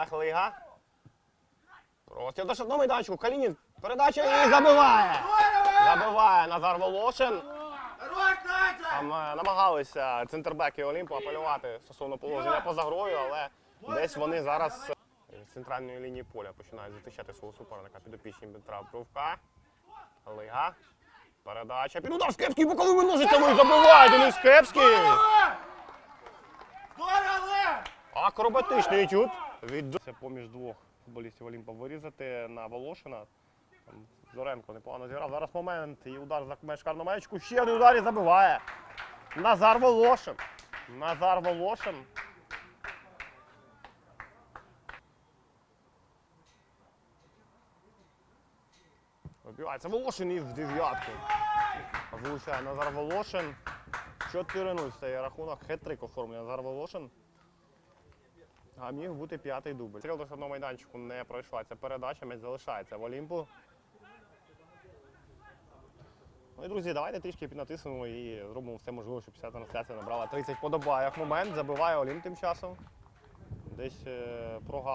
Олег Лига. Простір до штрафного майданчику. Калінін. Передача і забиває. Забиває Назар Волошин. Там е, намагалися центрбеки Олімпу апелювати стосовно положення поза грою, але десь вони зараз е, з центральної лінії поля починають захищати свого суперника підопічні Дмитра Бровка. Лига. Передача. Під удар Скепський боковими ножицями забиває Денис Скепський. Акробатичний етюд. Від поміж двох футболістів Олімпа вирізати на Волошина. Зоренко непогано зіграв. Зараз момент і удар за меж карного маячку. Ще один удар і забиває. Назар Волошин. Назар Волошин. Вибивається Волошин і в дев'ятку. Влучає Назар Волошин. 4-0 стає рахунок. Хет-трик оформлює Назар Волошин. А міг бути п'ятий дубль. Стріл до штрафного майданчику не пройшла. Ця передача м'яч залишається в Олімпу. Ну і друзі, давайте трішки піднатиснемо і зробимо все можливе, щоб ця трансляція набрала 30 подобаєк. Момент забиває Олімп тим часом. Десь е, прогал.